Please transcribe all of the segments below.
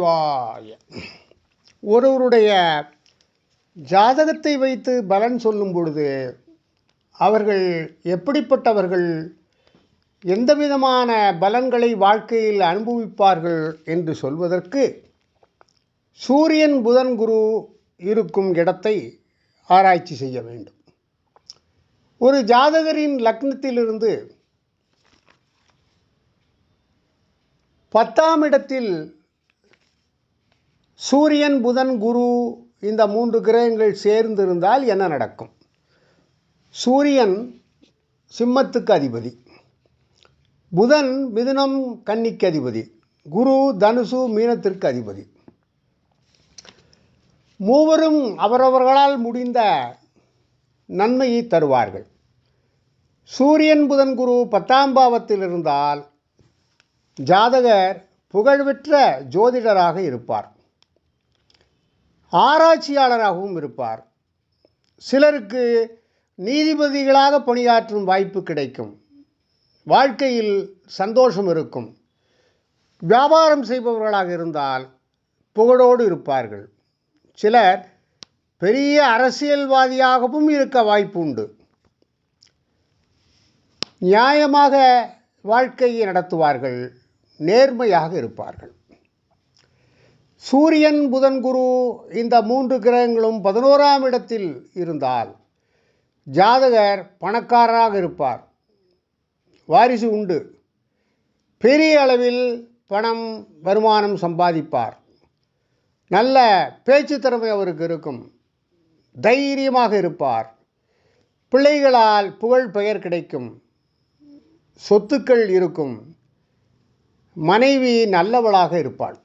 சிவாய. ஒருவருடைய ஜாதகத்தை வைத்து பலன் சொல்லும் பொழுது அவர்கள் எப்படிப்பட்டவர்கள் எந்த விதமான பலன்களை வாழ்க்கையில் அனுபவிப்பார்கள் என்று சொல்வதற்கு சூரியன் புதன் குரு இருக்கும் இடத்தை ஆராய்ச்சி செய்ய வேண்டும் ஒரு ஜாதகரின் லக்னத்திலிருந்து பத்தாம் இடத்தில் சூரியன் புதன் குரு இந்த மூன்று கிரகங்கள் சேர்ந்திருந்தால் என்ன நடக்கும்? சூரியன் சிம்மத்துக்கு அதிபதி. புதன் மிதுனம் கன்னிக்கு அதிபதி. குரு தனுசு மீனத்திற்கு அதிபதி. மூவரும் அவரவர்களால் முடிந்த நன்மையை தருவார்கள். சூரியன் புதன் குரு பத்தாம் பாவத்தில் இருந்தால் ஜாதகர் புகழ்பெற்ற ஜோதிடராக இருப்பார். ஆராய்ச்சியாளராகவும் இருப்பார். சிலருக்கு நீதிபதிகளாக பணியாற்றும் வாய்ப்பு கிடைக்கும். வாழ்க்கையில் சந்தோஷம் இருக்கும். வியாபாரம் செய்பவர்களாக இருந்தால் புகழோடு இருப்பார்கள். சிலர் பெரிய அரசியல்வாதியாகவும் இருக்க வாய்ப்பு உண்டு நியாயமாக வாழ்க்கையை நடத்துவார்கள். நேர்மையாக இருப்பார்கள். சூரியன் புதன் குரு இந்த மூன்று கிரகங்களும் பதினோராம் இடத்தில் இருந்தால் ஜாதகர் பணக்காரராக இருப்பார். வாரிசு உண்டு. பெரிய அளவில் பணம் வருமானம் சம்பாதிப்பார். நல்ல பேச்சு திறமை அவருக்கு இருக்கும். தைரியமாக இருப்பார். பிள்ளைகளால் புகழ் பெயர் கிடைக்கும். சொத்துக்கள் இருக்கும். மனைவி நல்லவளாக இருப்பாள்.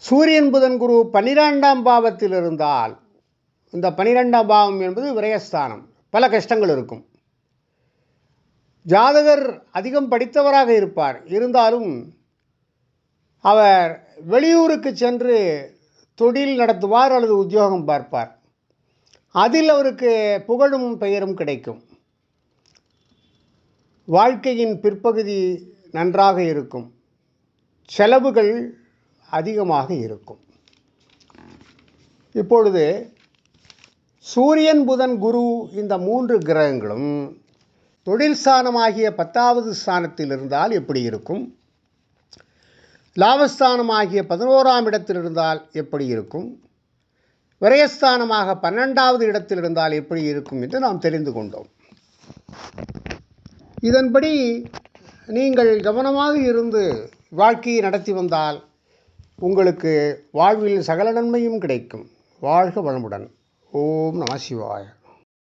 சூரியன் புதன் குரு பன்னிரெண்டாம் பாவத்தில் இருந்தால் இந்த பன்னிரெண்டாம் பாவம் என்பது விரயஸ்தானம். பல கஷ்டங்கள் இருக்கும். ஜாதகர் அதிகம் படித்தவராக இருப்பார். இருந்தாலும் அவர் வெளியூருக்கு சென்று தொழில் நடத்துவார் அல்லது உத்தியோகம் பார்ப்பார். அதில் அவருக்கு புகழும் பெயரும் கிடைக்கும். வாழ்க்கையின் பிற்பகுதி நன்றாக இருக்கும். செலவுகள் அதிகமாக இருக்கும். இப்பொழுது சூரியன் புதன் குரு இந்த மூன்று கிரகங்களும் தொழில் ஸ்தானமாகிய பத்தாவது ஸ்தானத்தில் இருந்தால் எப்படி இருக்கும்? லாபஸ்தானமாகிய பதினோராம் இடத்தில் இருந்தால் எப்படி இருக்கும்? விரயஸ்தானமாக பன்னெண்டாவது இடத்தில் இருந்தால் எப்படி இருக்கும் என்று நாம் தெரிந்து கொண்டோம். இதன்படி நீங்கள் கவனமாக இருந்து வாழ்க்கையை நடத்தி வந்தால் உங்களுக்கு வாழ்வில் சகல நன்மையும் கிடைக்கும். வாழ்க வளமுடன். ஓம் நம சிவாய.